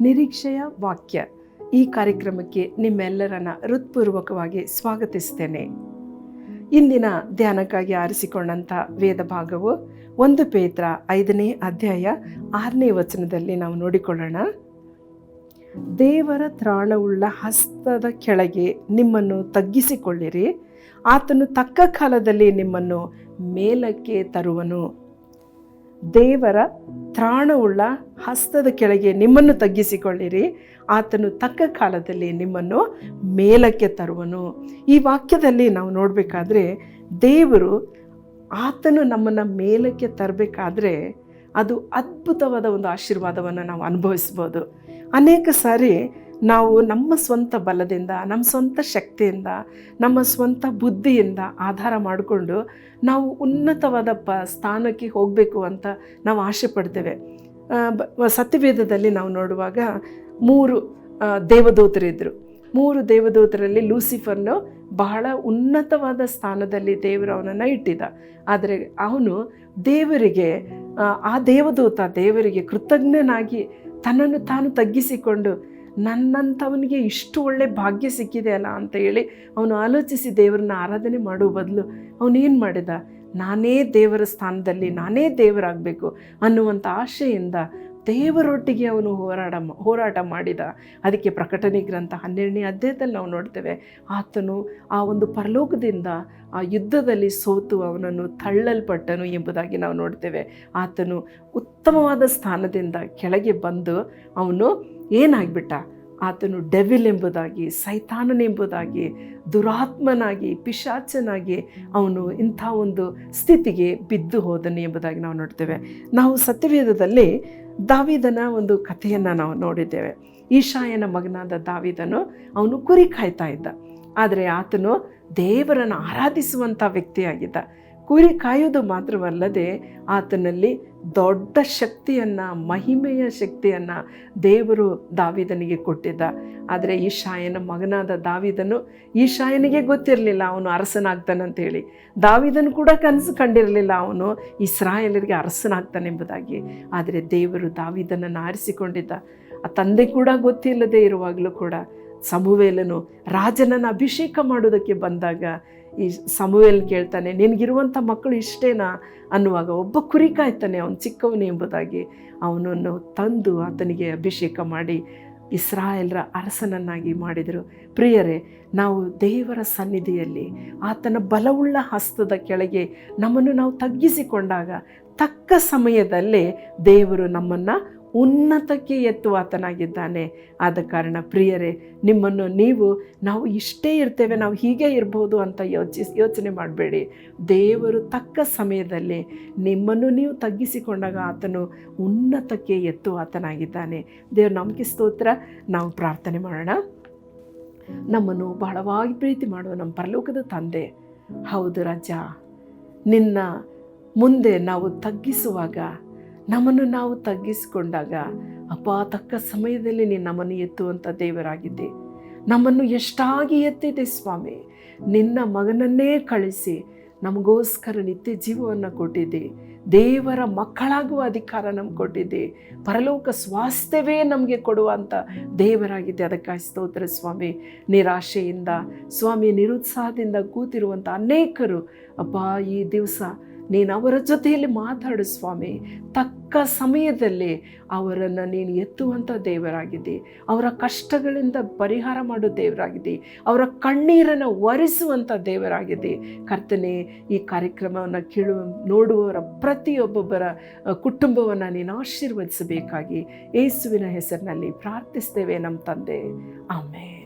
ನಿರೀಕ್ಷೆಯ ವಾಕ್ಯ. ಈ ಕಾರ್ಯಕ್ರಮಕ್ಕೆ ನಿಮ್ಮೆಲ್ಲರನ್ನ ಹೃತ್ಪೂರ್ವಕವಾಗಿ ಸ್ವಾಗತಿಸ್ತೇನೆ. ಇಂದಿನ ಧ್ಯಾನಕ್ಕಾಗಿ ಆರಿಸಿಕೊಂಡಂಥ ವೇದ ಭಾಗವು ಒಂದು ಪೇತ್ರ ಐದನೇ ಅಧ್ಯಾಯ ಆರನೇ ವಚನದಲ್ಲಿ ನಾವು ನೋಡಿಕೊಳ್ಳೋಣ. ದೇವರ ತ್ರಾಣವುಳ್ಳ ಹಸ್ತದ ಕೆಳಗೆ ನಿಮ್ಮನ್ನು ತಗ್ಗಿಸಿಕೊಳ್ಳಿರಿ. ಆತನು ತಕ್ಕ ಕಾಲದಲ್ಲಿ ನಿಮ್ಮನ್ನು ಮೇಲಕ್ಕೆ ತರುವನು. ದೇವರ ತ್ರಾಣವುಳ್ಳ ಹಸ್ತದ ಕೆಳಗೆ ನಿಮ್ಮನ್ನು ತಗ್ಗಿಸಿಕೊಳ್ಳಿರಿ. ಆತನು ತಕ್ಕ ಕಾಲದಲ್ಲಿ ನಿಮ್ಮನ್ನು ಮೇಲಕ್ಕೆ ತರುವನು. ಈ ವಾಕ್ಯದಲ್ಲಿ ನಾವು ನೋಡಬೇಕಾದ್ರೆ ದೇವರು ಆತನು ನಮ್ಮನ್ನು ಮೇಲಕ್ಕೆ ತರಬೇಕಾದ್ರೆ ಅದು ಅದ್ಭುತವಾದ ಒಂದು ಆಶೀರ್ವಾದವನ್ನು ನಾವು ಅನುಭವಿಸ್ಬೋದು. ಅನೇಕ ಸಾರಿ ನಾವು ನಮ್ಮ ಸ್ವಂತ ಬಲದಿಂದ, ನಮ್ಮ ಸ್ವಂತ ಶಕ್ತಿಯಿಂದ, ನಮ್ಮ ಸ್ವಂತ ಬುದ್ಧಿಯಿಂದ ಆಧಾರ ಮಾಡಿಕೊಂಡು ನಾವು ಉನ್ನತವಾದ ಪ ಸ್ಥಾನಕ್ಕೆ ಹೋಗಬೇಕು ಅಂತ ನಾವು ಆಸೆ ಪಡ್ತೇವೆ. ಸತ್ಯವೇದದಲ್ಲಿ ನಾವು ನೋಡುವಾಗ ಮೂರು ದೇವದೂತರಿದ್ದರು ಮೂರು ದೇವದೂತರಲ್ಲಿ ಲೂಸಿಫರ್ನು ಬಹಳ ಉನ್ನತವಾದ ಸ್ಥಾನದಲ್ಲಿ ದೇವರು ಅವನನ್ನು ಇಟ್ಟಿದ್ದ. ಆದರೆ ಅವನು ದೇವರಿಗೆ ಆ, ದೇವದೂತ ದೇವರಿಗೆ ಕೃತಜ್ಞನಾಗಿ ತನ್ನನ್ನು ತಾನು ತಗ್ಗಿಸಿಕೊಂಡು ನನ್ನಂಥವನಿಗೆ ಇಷ್ಟು ಒಳ್ಳೆ ಭಾಗ್ಯ ಸಿಕ್ಕಿದೆ ಅಲ್ಲ ಅಂತ ಹೇಳಿ ಅವನು ಆಲೋಚಿಸಿ ದೇವರನ್ನ ಆರಾಧನೆ ಮಾಡುವ ಬದಲು ಅವನು ಏನು ಮಾಡಿದ? ನಾನೇ ದೇವರ ಸ್ಥಾನದಲ್ಲಿ, ನಾನೇ ದೇವರಾಗಬೇಕು ಅನ್ನುವಂಥ ಆಶೆಯಿಂದ ದೇವರೊಟ್ಟಿಗೆ ಅವನು ಹೋರಾಟ ಮ- ಹೋರಾಟ ಮಾಡಿದ. ಅದಕ್ಕೆ ಪ್ರಕಟಣೆ ಗ್ರಂಥ ಹನ್ನೆರಡನೇ ಅಧ್ಯಾಯದಲ್ಲಿ ನಾವು ನೋಡ್ತೇವೆ, ಆತನು ಆ ಒಂದು ಪರಲೋಕದಿಂದ ಆ ಯುದ್ಧದಲ್ಲಿ ಸೋತು, ಅವನನ್ನು ತಳ್ಳಲ್ಪಟ್ಟನು ಎಂಬುದಾಗಿ ನಾವು ನೋಡ್ತೇವೆ. ಆತನು ಉತ್ತಮವಾದ ಸ್ಥಾನದಿಂದ ಕೆಳಗೆ ಬಂದು ಅವನು ಏನಾಗ್ಬಿಟ್ಟ? ಆತನು ಡೆವಿಲ್ ಎಂಬುದಾಗಿ ಸೈತಾನನೆಂಬುದಾಗಿ ದುರಾತ್ಮನಾಗಿ, ಪಿಶಾಚನಾಗಿ ಅವನು ಇಂಥ ಒಂದು ಸ್ಥಿತಿಗೆ ಬಿದ್ದು ಹೋದನು ಎಂಬುದಾಗಿ ನಾವು ನೋಡ್ತೇವೆ. ನಾವು ಸತ್ಯವೇದದಲ್ಲಿ ದಾವಿದನ ಒಂದು ಕಥೆಯನ್ನು ನಾವು ನೋಡಿದ್ದೇವೆ. ಈಶಾಯನ ಮಗನಾದ ದಾವಿದನು ಅವನು ಕುರಿ ಕಾಯ್ತಾ ಇದ್ದ. ಆದರೆ ಆತನು ದೇವರನ್ನು ಆರಾಧಿಸುವಂಥ ವ್ಯಕ್ತಿಯಾಗಿದ್ದ. ಕುರಿ ಕಾಯೋದು ಮಾತ್ರವಲ್ಲದೆ ಆತನಲ್ಲಿ ದೊಡ್ಡ ಶಕ್ತಿಯನ್ನು, ಮಹಿಮೆಯ ಶಕ್ತಿಯನ್ನು ದೇವರು ದಾವಿದನಿಗೆ ಕೊಟ್ಟಿದ್ದ. ಆದರೆ ಈಶಾಯನ ಮಗನಾದ ದಾವಿದನು ಈಶಾಯನಿಗೆ ಗೊತ್ತಿರಲಿಲ್ಲ ಅವನು ಅರಸನಾಗ್ತಾನಂತೇಳಿ ದಾವಿದನು ಕೂಡ ಕನಸು ಕಂಡಿರಲಿಲ್ಲ ಅವನು ಇಸ್ರಾಯಲರಿಗೆ ಅರಸನಾಗ್ತಾನೆಂಬುದಾಗಿ. ಆದರೆ ದೇವರು ದಾವಿದನನ್ನು ಆರಿಸಿಕೊಂಡಿದ್ದ. ಆ ತಂದೆ ಕೂಡ ಗೊತ್ತಿಲ್ಲದೆ ಇರುವಾಗಲೂ ಕೂಡ ಸಮುವೇಲನು ರಾಜನನ್ನು ಅಭಿಷೇಕ ಮಾಡೋದಕ್ಕೆ ಬಂದಾಗ ಈ ಸಮುವೆಲ್ ಕೇಳ್ತಾನೆ, ನಿನಗಿರುವಂಥ ಮಕ್ಕಳು ಇಷ್ಟೇನಾ? ಅನ್ನುವಾಗ ಒಬ್ಬ ಕುರಿ ಕಾಯ್ತಾನೆ ಅವನು ಚಿಕ್ಕವನು ಎಂಬುದಾಗಿ. ಅವನನ್ನು ತಂದು ಆತನಿಗೆ ಅಭಿಷೇಕ ಮಾಡಿ ಇಸ್ರಾಯೇಲ್ರ ಅರಸನನ್ನಾಗಿ ಮಾಡಿದರು. ಪ್ರಿಯರೇ, ನಾವು ದೇವರ ಸನ್ನಿಧಿಯಲ್ಲಿ ಆತನ ಬಲವುಳ್ಳ ಹಸ್ತದ ಕೆಳಗೆ ನಮ್ಮನ್ನು ನಾವು ತಗ್ಗಿಸಿಕೊಂಡಾಗ ತಕ್ಕ ಸಮಯದಲ್ಲೇ ದೇವರು ನಮ್ಮನ್ನು ಉನ್ನತಕ್ಕೆ ಎತ್ತುವಾತನಾಗಿದ್ದಾನೆ ಆದ ಕಾರಣ ಪ್ರಿಯರೇ, ನಿಮ್ಮನ್ನು ನೀವು, ನಾವು ಇಷ್ಟೇ ಇರ್ತೇವೆ, ನಾವು ಹೀಗೆ ಇರ್ಬೋದು ಅಂತ ಯೋಚಿಸಿ ಯೋಚನೆ ಮಾಡಬೇಡಿ. ದೇವರು ತಕ್ಕ ಸಮಯದಲ್ಲಿ ನಿಮ್ಮನ್ನು ನೀವು ತಗ್ಗಿಸಿಕೊಂಡಾಗ ಆತನು ಉನ್ನತಕ್ಕೆ ಎತ್ತುವಾತನಾಗಿದ್ದಾನೆ ದೇವ್ರ ನಂಬಿಕೆ ಸ್ತೋತ್ರ. ನಾವು ಪ್ರಾರ್ಥನೆ ಮಾಡೋಣ. ನಮ್ಮನ್ನು ಬಹಳವಾಗಿ ಪ್ರೀತಿ ಮಾಡುವ ನಮ್ಮ ಪರಲೋಕದ ತಂದೆ. ಹೌದು ರಜಾ. ನಿನ್ನ ಮುಂದೆ ನಾವು ತಗ್ಗಿಸುವಾಗ ನಮ್ಮನ್ನು ನಾವು ತಗ್ಗಿಸಿಕೊಂಡಾಗ ಅಪ್ಪ, ತಕ್ಕ ಸಮಯದಲ್ಲಿ ನೀನು ನಮ್ಮನ್ನು ಎತ್ತುವಂಥ ದೇವರಾಗಿದ್ದೆ. ನಮ್ಮನ್ನು ಎಷ್ಟಾಗಿ ಎತ್ತಿದೆ ಸ್ವಾಮಿ? ನಿನ್ನ ಮಗನನ್ನೇ ಕಳಿಸಿ ನಮಗೋಸ್ಕರ ನಿತ್ಯ ಜೀವವನ್ನು ಕೊಟ್ಟಿದ್ದೆ. ದೇವರ ಮಕ್ಕಳಾಗುವ ಅಧಿಕಾರ ನಮ್ಗೆ ಕೊಟ್ಟಿದ್ದೆ. ಪರಲೋಕ ಸ್ವಾಸ್ಥ್ಯವೇ ನಮಗೆ ಕೊಡುವಂಥ ದೇವರಾಗಿದೆ ಅದಕ್ಕಾಗಿ ಸ್ತೋತ್ರ ಸ್ವಾಮಿ. ನಿರಾಶೆಯಿಂದ ಸ್ವಾಮಿ ನಿರುತ್ಸಾಹದಿಂದ ಕೂತಿರುವಂಥ ಅನೇಕರು, ಅಪ್ಪ, ಈ ದಿವಸ ನೀನು ಅವರ ಜೊತೆಯಲ್ಲಿ ಮಾತಾಡು ಸ್ವಾಮಿ. ತಕ್ಕ ಸಮಯದಲ್ಲಿ ಅವರನ್ನು ನೀನು ಎತ್ತುವಂಥ ದೇವರಾಗಿದೆ ಅವರ ಕಷ್ಟಗಳಿಂದ ಪರಿಹಾರ ಮಾಡೋ ದೇವರಾಗಿದೆ ಅವರ ಕಣ್ಣೀರನ್ನು ಒರೆಸುವಂಥ ದೇವರಾಗಿದೆ ಕರ್ತನೆ, ಈ ಕಾರ್ಯಕ್ರಮವನ್ನು ಕೇಳುವ ನೋಡುವವರ ಪ್ರತಿಯೊಬ್ಬೊಬ್ಬರ ಕುಟುಂಬವನ್ನು ನೀನು ಆಶೀರ್ವದಿಸಬೇಕಾಗಿ ಯೇಸುವಿನ ಹೆಸರಿನಲ್ಲಿ ಪ್ರಾರ್ಥಿಸ್ತೇವೆ ನಮ್ಮ ತಂದೆ. ಆಮೇಲೆ